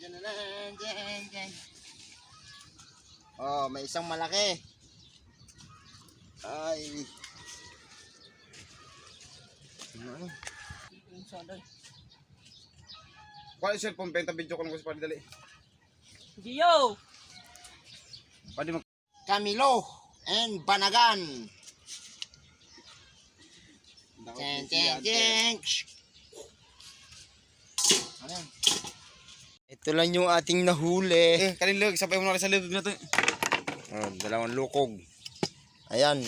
dyan, dyan, dyan, dyan. Oh, may isang malaki. Ay. Ano? Kuha yung cellphone, benta video ko lang gusto pa dali. Gio! Pwede mag... Camilo and Banagan. Chen, chen, chen. Ano yan? Ito lang yung ating nahuli. Eh, kanin sabay mo na sa lugog na to. Oh, dalawang lukog. Ayan.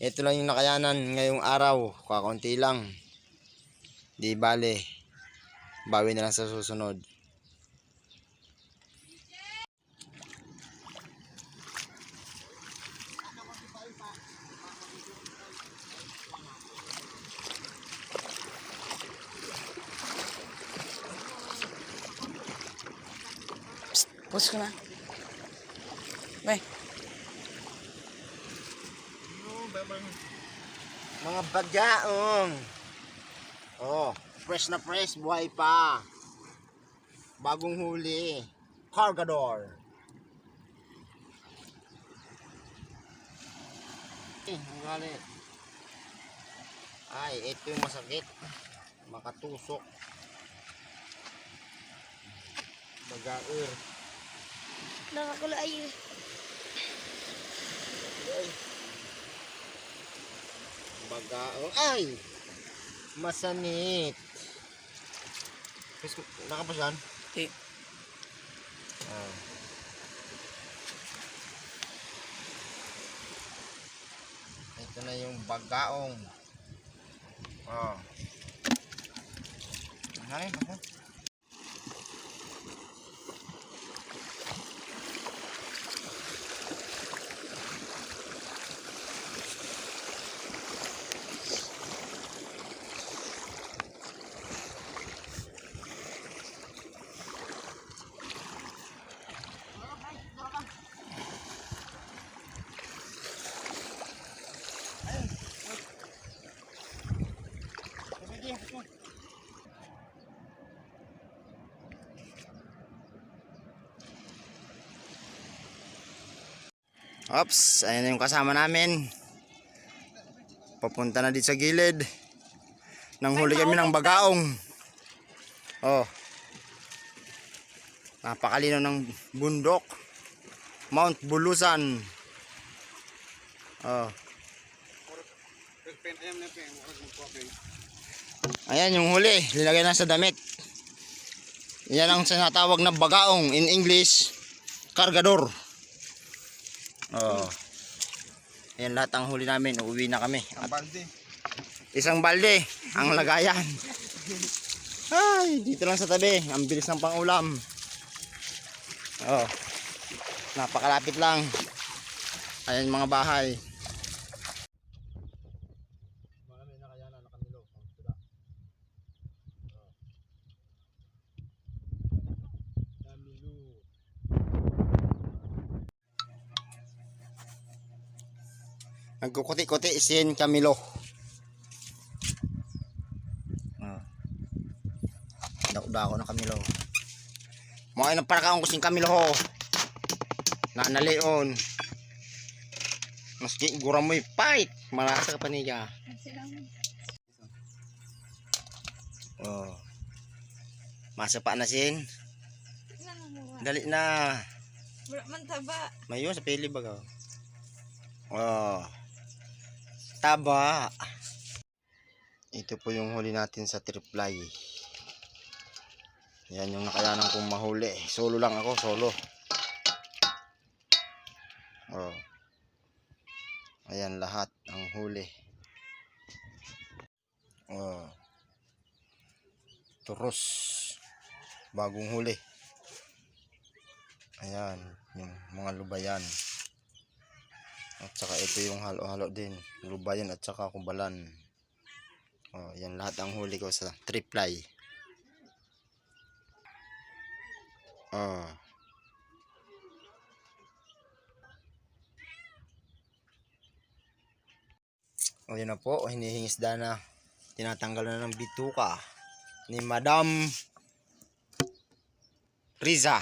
Ito lang yung nakayanan ngayong araw. Kakunti lang. Di bale. Bawi na lang sa susunod. Pus ko na. Bay, Mga bagyaong. Oh, fresh na fresh, buhay pa. Bagong huli. Cargador. Eh, ang galit. Ay, ito yung masakit. Makatusok. Bagaur. Nakakulay. Ay. Bagaong. Ay! Masanit. Gusto- Nakapos yan? Di. Ah. Ito na yung bagaong. Oh. Ay, ako. Ops, ayan yung kasama namin. Papunta na dito sa gilid. Nang huli kami ng bagaong. Oh. Napakalino ng bundok. Mount Bulusan. Oh. Ayan yung huli. Linagay na sa damit. Yan ang sinatawag na bagaong in English. Kargador. Oh. Ayan lahat ang huli namin. Uuwi na kami. At balde. isang balde ang lagayan. Ay, dito lang sa tabi. Ang bilis ng pangulam. Oh. Napakalapit lang. Ayan mga bahay. Nagkukuti-kuti sin Camilo. Ah. Dako-dako na Camilo. Mga inang para kaong kusing Camilo ho. Nanalion. Maski gura mo'y fight. Malasa ka pa niya. Oh. Masa pa na sin. Dali na. Wala man taba. Mayo sa pili baga. Oh. Taba. Ito po yung huli natin sa triply. Yan yung nakayanan kong mahuli. Solo lang ako, solo. Oh. Ayan lahat ang huli. Oh. Turos. Bagong huli. Ayan, yung mga lubayan. At saka ito yung halo-halo din. Lubayan at saka kumbalan. Oh, yan lahat ang huli ko sa triply. Oh. O yun na po, hinihingisda na. Tinatanggal na ng bituka ni Madam Riza.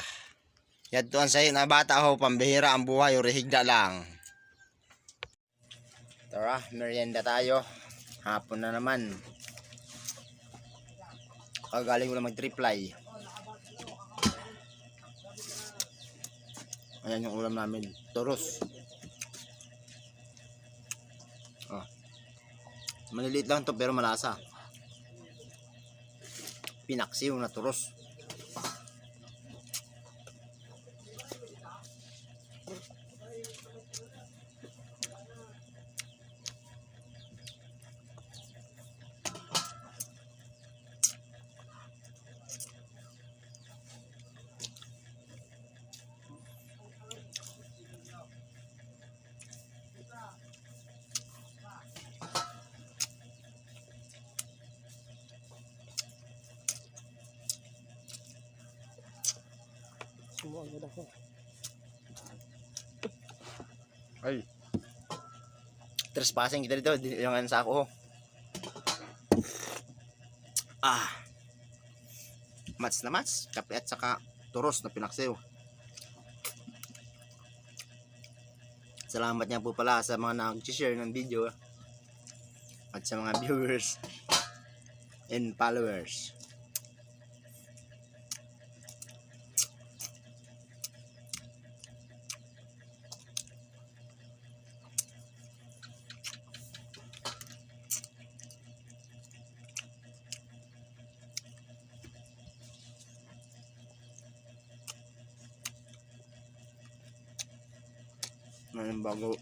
Yadtuan sa'yo na bata ho, pambihira ang buhay o rehigda lang. Tara, merienda tayo. Hapon na naman. Kagaling ko lang mag-triply. Ayan yung ulam namin. Toros. Oh. Maliliit lang to pero malasa. Pinaksiw na turos. Ay. Trespassing kita dito. Di- Yung ano sa ako. Ah. Mats na mats. Kape at saka turos na pinaksiw. Salamat niya po pala sa mga nag-share ng video at sa mga viewers and followers. Ngayon bago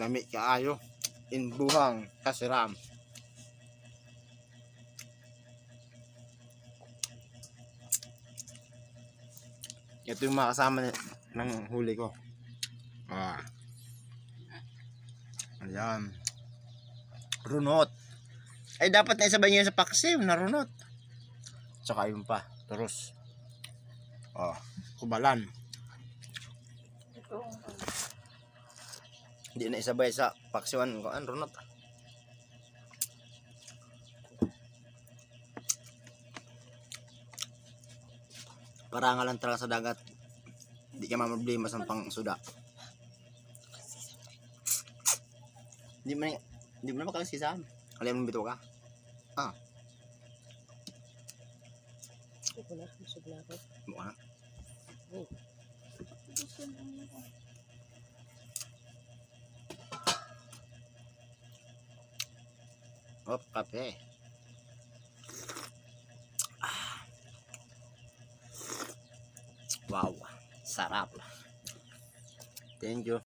lami kaayo inbuhang kasiram. Ito yung mga kasama ng huli ko. Ah. Ayan. Runot. Ay, dapat na isabay niya sa paksiw na runot. Tsaka yun pa, turus. Oh, kubalan. Hindi na isabay sa paksiwan ko. Ano, runot. Para nga lang talaga sa dagat. Hindi ka mamroblema sa pang suda. Hindi mo na, hindi mo na makakasisam. Alam mo bito ka? Ah. Mukha na. Hop, kape. Ah. Wow, sarap. Thank you.